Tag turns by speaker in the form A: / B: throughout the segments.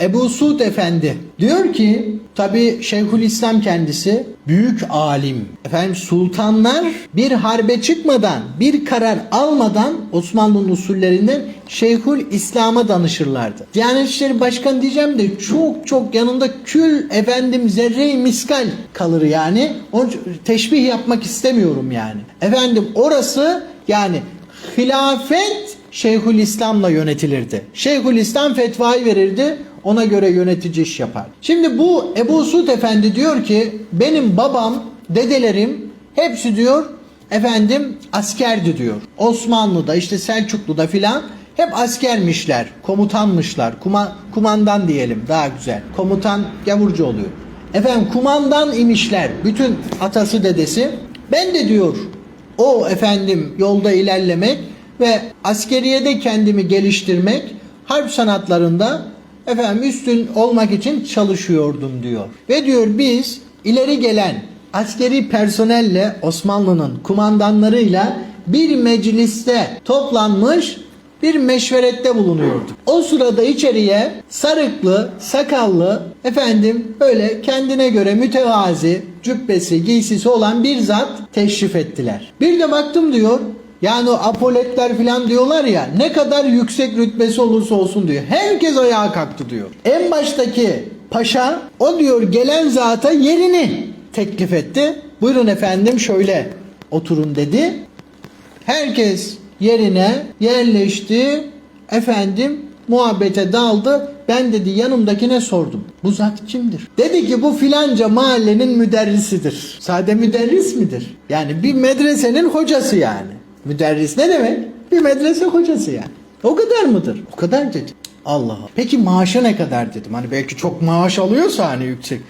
A: Ebu Suud Efendi diyor ki tabi Şeyhülislam kendisi büyük alim. Efendim sultanlar bir harbe çıkmadan bir karar almadan Osmanlı'nın usullerinden Şeyhül İslam'a danışırlardı. Diyanet İşleri Başkanı diyeceğim de çok çok yanında kül efendim zerre-i miskal kalır yani. İçin teşbih yapmak istemiyorum yani. Efendim orası yani hilafet Şeyhülislam'la yönetilirdi. Şeyhülislam fetvayı verirdi. Ona göre yönetici iş yapar. Şimdi bu Ebu Suud Efendi diyor ki benim babam, dedelerim hepsi diyor efendim askerdi diyor. Osmanlı'da işte Selçuklu'da filan hep askermişler, komutanmışlar. Kuma, kumandan diyelim daha güzel. Komutan gavurcu oluyor. Efendim kumandan imişler. Bütün atası dedesi. Ben de diyor o efendim yolda ilerlemek ve askeriyede kendimi geliştirmek, harp sanatlarında efendim üstün olmak için çalışıyordum diyor. Ve diyor biz ileri gelen askeri personelle Osmanlı'nın kumandanlarıyla bir mecliste toplanmış bir meşverette bulunuyorduk. O sırada içeriye sarıklı, sakallı, efendim böyle kendine göre mütevazi, cübbesi, giysisi olan bir zat teşrif ettiler. Bir de baktım diyor, yani apoletler falan diyorlar ya ne kadar yüksek rütbesi olursa olsun diyor. Herkes ayağa kalktı diyor. En baştaki paşa o diyor gelen zata yerini teklif etti. Buyurun efendim şöyle oturun dedi. Herkes yerine yerleşti. Efendim muhabbete daldı. Ben dedi yanımdakine sordum. Bu zat kimdir? Dedi ki bu filanca mahallenin müderrisidir. Sade müderris midir? Yani bir medresenin hocası yani. Müderris ne demek? Bir medrese hocası yani. O kadar mıdır? O kadar dedi. Allah Allah. Peki maaşı ne kadar dedim. Hani belki çok maaş alıyorsa hani yüksek.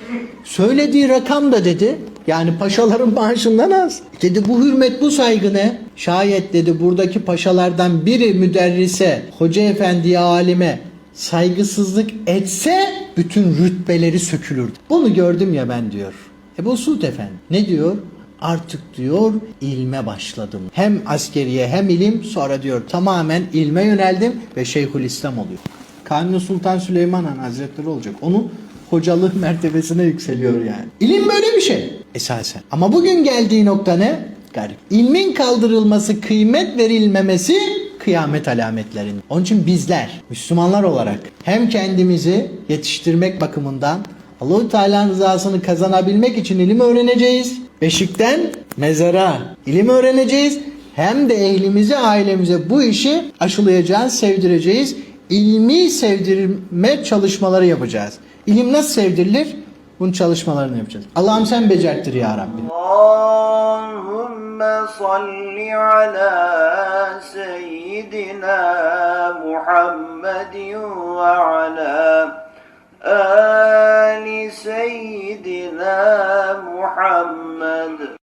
A: Söylediği rakam da dedi. Yani paşaların maaşından az. Dedi bu hürmet bu saygı ne? Şayet dedi buradaki paşalardan biri müderrise, hoca efendiye, alime saygısızlık etse bütün rütbeleri sökülürdü. Bunu gördüm ya ben diyor. Ebu Suud Efendi ne diyor? Artık diyor ilme başladım. Hem askeriye hem ilim sonra diyor tamamen ilme yöneldim ve Şeyhülislam oluyor. Kanuni Sultan Süleyman Han Hazretleri olacak. Onun hocalık mertebesine yükseliyor yani. İlim böyle bir şey esasen. Ama bugün geldiği nokta ne? Garip. İlmin kaldırılması, kıymet verilmemesi kıyamet alametlerinin. Onun için bizler Müslümanlar olarak hem kendimizi yetiştirmek bakımından Allahu Teala'nın rızasını kazanabilmek için ilim öğreneceğiz. Beşikten mezara ilim öğreneceğiz. Hem de ehlimize, ailemize bu işi aşılayacağız, sevdireceğiz. İlmi sevdirme çalışmaları yapacağız. İlim nasıl sevdirilir? Bunun çalışmalarını yapacağız. Allah'ım sen becerttir ya Rabbi.
B: Allahümme salli ala seyyidina Muhammedin ve ala ali seyyidina محمد